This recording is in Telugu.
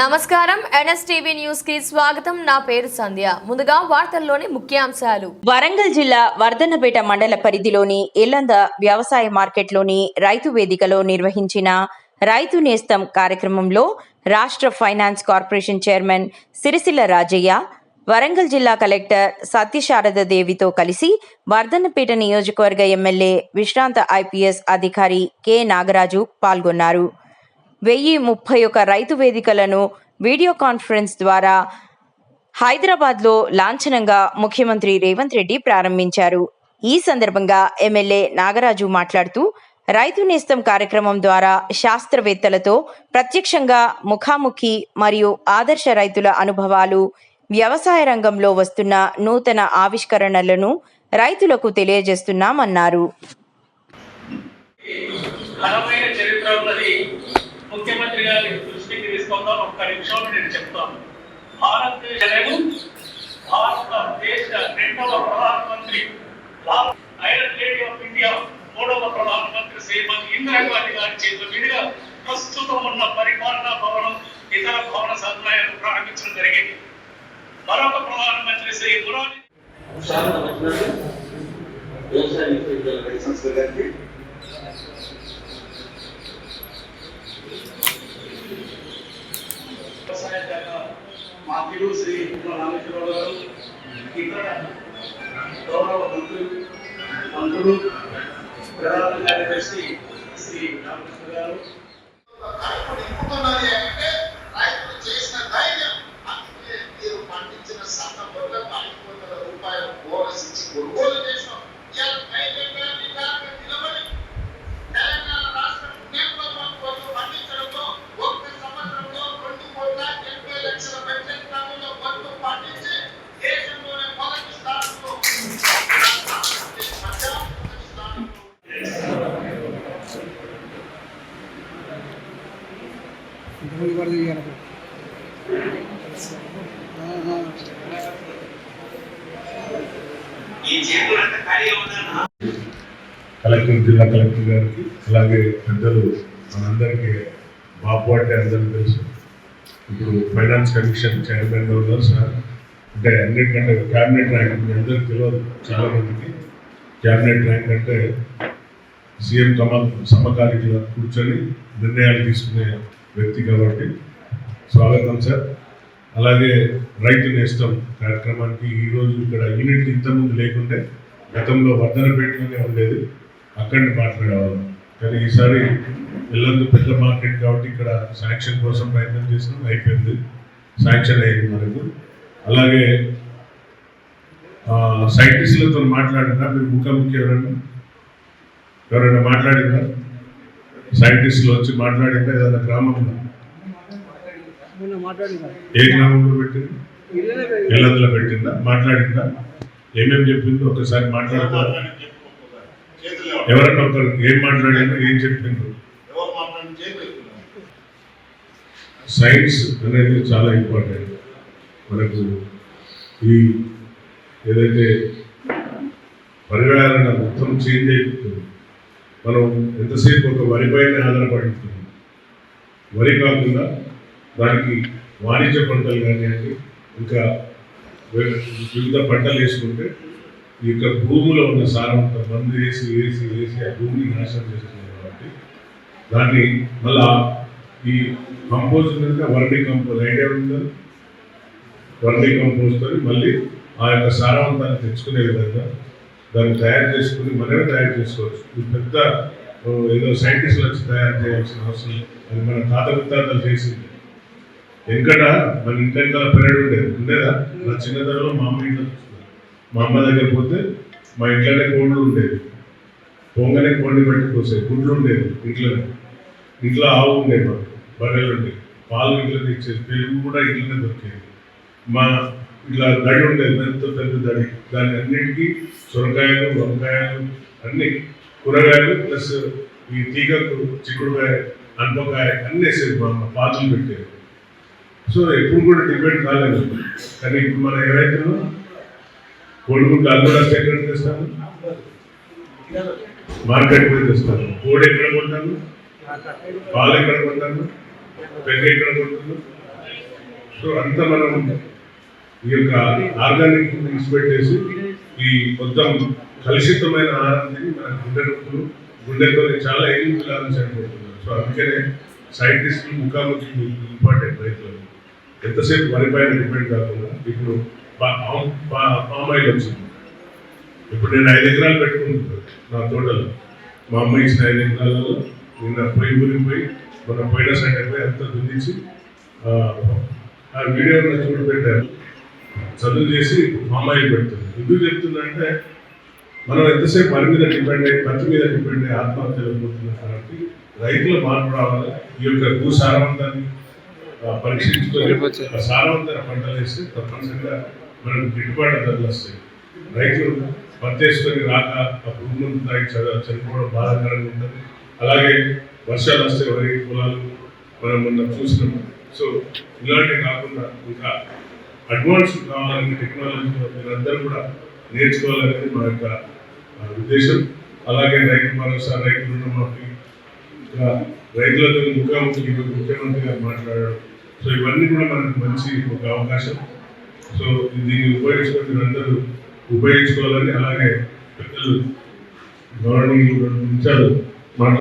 నమస్కారం. ఎన్ఎస్టీవీ న్యూస్కి స్వాగతం. నా పేరు సంధ్య. ముందుగా వార్తల్లోని ముఖ్యాంశాలు. వరంగల్ జిల్లా వర్ధన్నపేట మండల పరిధిలోని ఇల్లంద వ్యవసాయ మార్కెట్లోని రైతు వేదికలో నిర్వహించిన రైతు నేస్తం కార్యక్రమంలో రాష్ట్ర finance corporation chairman Sircilla Rajaiah Warangal జిల్లా కలెక్టర్ సత్యశారద దేవితో కలిసి వర్ధన్నపేట నియోజకవర్గ ఎమ్మెల్యే విశ్రాంత ఐపీఎస్ అధికారి కె నాగరాజు పాల్గొన్నారు. వెయ్యి ముప్పై ఒక రైతు వేదికలను వీడియో కాన్ఫరెన్స్ ద్వారా హైదరాబాద్లో లాంఛనంగా ముఖ్యమంత్రి రేవంత్ రెడ్డి ప్రారంభించారు. ఈ సందర్భంగా ఎమ్మెల్యే నాగరాజు మాట్లాడుతూ రైతు నేస్తం కార్యక్రమం ద్వారా శాస్త్రవేత్తలతో ప్రత్యక్షంగా ముఖాముఖి మరియు ఆదర్శ రైతుల అనుభవాలు వ్యవసాయ రంగంలో వస్తున్న నూతన ఆవిష్కరణలను రైతులకు తెలియజేస్తున్నామన్నారు. ఘనమైన గారి దృష్టికి తీసుకుందాం. ఒక్క నిమిషంలో నేను చెప్తాను. భారతదేశము భారతదేశ రెండవ ప్రధానమంత్రి ఐరన్ లేడీ ఆఫ్ ఇండియా మూడవ ప్రధానమంత్రి శ్రీమతి ఇందిరాగాంధీ గారి చేతుల మీదుగా ప్రస్తుతం ఉన్న పరిపాలనా భవనం ఇతర భవన సదుపాయాలు ప్రారంభించడం జరిగింది. మరొక ప్రధానమంత్రి శ్రీ మురారి వ్యవసాయ విశ్వవిద్యాలయ లైసెన్స్ గారికి శాఖ మంత్రులు శ్రీ రామేశ్వరరావు గారు ఇతర గౌరవ మంత్రులు మంత్రులు ప్రధాన కార్యదర్శి శ్రీ రామకృష్ణ గారు. ఇంతకుముందు కూడా దిగాను కలెక్టర్ జిల్లా కలెక్టర్ గారికి అలాగే పెద్దలు మనందరికీ బాపు అంటే అందరూ తెలుసు. ఇప్పుడు ఫైనాన్స్ కమిషన్ చైర్మన్గా ఉన్నారు సార్? అంటే అన్నిటికంటే క్యాబినెట్ ర్యాంక్ మీ అందరికి తెలియదు చాలా మందికి క్యాబినెట్ ర్యాంక్ అంటే సీఎం సమ సమకాలీన కూర్చొని నిర్ణయాలు తీసుకునే వ్యక్తి కాబట్టి స్వాగతం సార్ అలాగే రైతు నేస్తం కార్యక్రమానికి ఈరోజు ఇక్కడ యూనిట్ ఇంతకుముందు లేకుంటే గతంలో వర్ధనపేటలోనే ఉండేది. అక్కడిని మాట్లాడేవాళ్ళం కానీ ఈసారి ఇల్లందు పెద్ద మార్కెట్ కాబట్టి ఇక్కడ శాంక్షన్ కోసం ప్రయత్నం చేసినాం అయిపోయింది. శాంక్షన్ అయింది మనకు. అలాగే సైంటిస్టులతో మాట్లాడినా మీరు ముఖాముఖి ఎవరైనా ఎవరైనా మాట్లాడిందా? సైంటిస్టులు వచ్చి మాట్లాడిందా? ఏదైనా గ్రామంలో ఏ గ్రామంలో పెట్టింది? ఇల్లందులో పెట్టిందా. మాట్లాడిందా? ఏమేమి చెప్పిందో ఒకసారి మాట్లాడతారా? ఎవరన్నా ఒకరు ఏం మాట్లాడిందో ఏం చేతులు సైన్స్ అనేది చాలా ఇంపార్టెంట్ మనకు ఈ ఏదైతే పర్యావరణ మొత్తం చేంజ్ అయిపోతుంది. మనం ఎంతసేపు ఒక వరి పైన ఉంటుంది వరి కాకుండా దానికి వాణిజ్య పంటలు కానివ్వండి ఇంకా వివిధ పంటలు వేసుకుంటే ఈ యొక్క భూమిలో ఉన్న సారవంత మందు వేసి వేసి వేసి ఆ భూమిని నాశనం చేస్తుంది కాబట్టి దాన్ని మళ్ళా ఈ కంపోజ్ కనుక వర్మీ కంపోజ్ ఐడియా ఉందా వర్మీ కంపోజ్తో మళ్ళీ ఆ యొక్క సారవంతాన్ని తెచ్చుకునే విధంగా దాన్ని తయారు చేసుకుని మనమే తయారు చేసుకోవచ్చు. ఇది పెద్ద ఏదో సైంటిస్టులు వచ్చి తయారు చేయాల్సిన అవసరం అది మన తాత ముత్తాతలు చేసింది. వెంకట మన ఇంటి వెనకాల పెరడు ఉండేది. ఉండేదా? నా చిన్నతనంలో మా అమ్మ ఇంట్లో మా అమ్మ దగ్గర పోతే మా ఇంట్లోనే కోళ్ళు ఉండేది పొంగనే కోడిని పెట్టి కోసేది గుడ్లు ఉండేది ఇంట్లోనే. ఇంట్లో ఆవు ఉండేది మాకు. బర్రెలు ఉండేవి. పాలు ఇంట్లోనే ఇచ్చేది. పెరుగు కూడా ఇంట్లోనే దొరికేది. మా ఇలా దడి ఉండేది ఎంతో పెద్ద దడి దాని అన్నిటికీ సొరకాయలు వంకాయలు అన్ని కూరగాయలు ప్లస్ ఈ తీగకు చిక్కుడుకాయ అనపకాయ అన్ని వేసేది మా పాత్రలు పెట్టేది. సో ఎప్పుడు కూడా డిపెండ్ కాలేదు. కానీ ఇప్పుడు మనం ఏమైతుందో కోడిగుడ్లు అల్లు ఎక్కడ తెస్తాను మార్కెట్ పోయి తెస్తాను కోడి ఎక్కడ కొంటాను పాలు ఎక్కడ కొంటాను పెద్ద ఎక్కడ కొంటాను సో అంత మనం ఈ యొక్క ఆర్గానిక్ విడిచిపెట్టేసి ఈ మొత్తం కలుషితమైన ఆహారాన్ని తిని మన గుండె నొప్పులు గుండెతో చాలా ఏం పిల్లలు చనిపోతున్నారు. సో అందుకనే సైంటిస్టులు ముఖాముఖి ఇంపార్టెంట్ రైతులు. ఎంతసేపు వరి పైన డిపెండ్ కాకుండా ఇప్పుడు పా- పామ్ పా- ఆయిల్ వచ్చింది. ఇప్పుడు నేను ఐదు ఎకరాలు పెట్టుకుంటున్నాను నా తోటలో. మా అమ్మ ఇచ్చిన ఐదు ఎకరాలలో నిన్న పోయి ఊరికి మన పోయిన సైడ్ అయిపోయి అంతా దున్నించి ఆ, ఆ వీడియో చూడు పెట్టారు చదువు చేసి మామయ్య పెడుతుంది. ఎందుకు చెప్తుందంటే మనం ఎంతసేపు వరి మీద డిపెండ్ అయ్యి పత్తి మీద డిపెండ్ అయ్యి ఆత్మహత్యలు పోతున్నాం కాబట్టి రైతుల మార్పు రావాలి ఈ యొక్క భూ సారవంతాన్ని పరీక్షించుకొని సారవంతమైన పంటలు వేస్తే తప్పనిసరిగా మనకు గిట్టుబాటు ధరలు వస్తాయి. రైతులు పత్తి వేసుకొని రాక ఆ పురుగుమందు తాగి చనిపోవడం బాధాకరంగా ఉంటుంది. అలాగే వర్షాలు వస్తే వరి పొలాలు మనం మొన్న చూసినాం. సో ఇలాంటివి కాకుండా ఇంకా అడ్వాన్స్ కావాలని టెక్నాలజీ మీరందరూ కూడా నేర్చుకోవాలనేది మా యొక్క ఉద్దేశం. అలాగే రైతు భరోసా రైతు రుణమాఫీ ఇంకా రైతులతో ముఖ్యమంత్రి ముఖ్యమంత్రి గారు మాట్లాడారు సో ఇవన్నీ కూడా మనకు మంచి ఒక అవకాశం. సో దీన్ని ఉపయోగించుకొని మీరందరూ ఉపయోగించుకోవాలని అలాగే పెద్దలు గవర్నింగ్ ఉంచారు మాట్లాడారు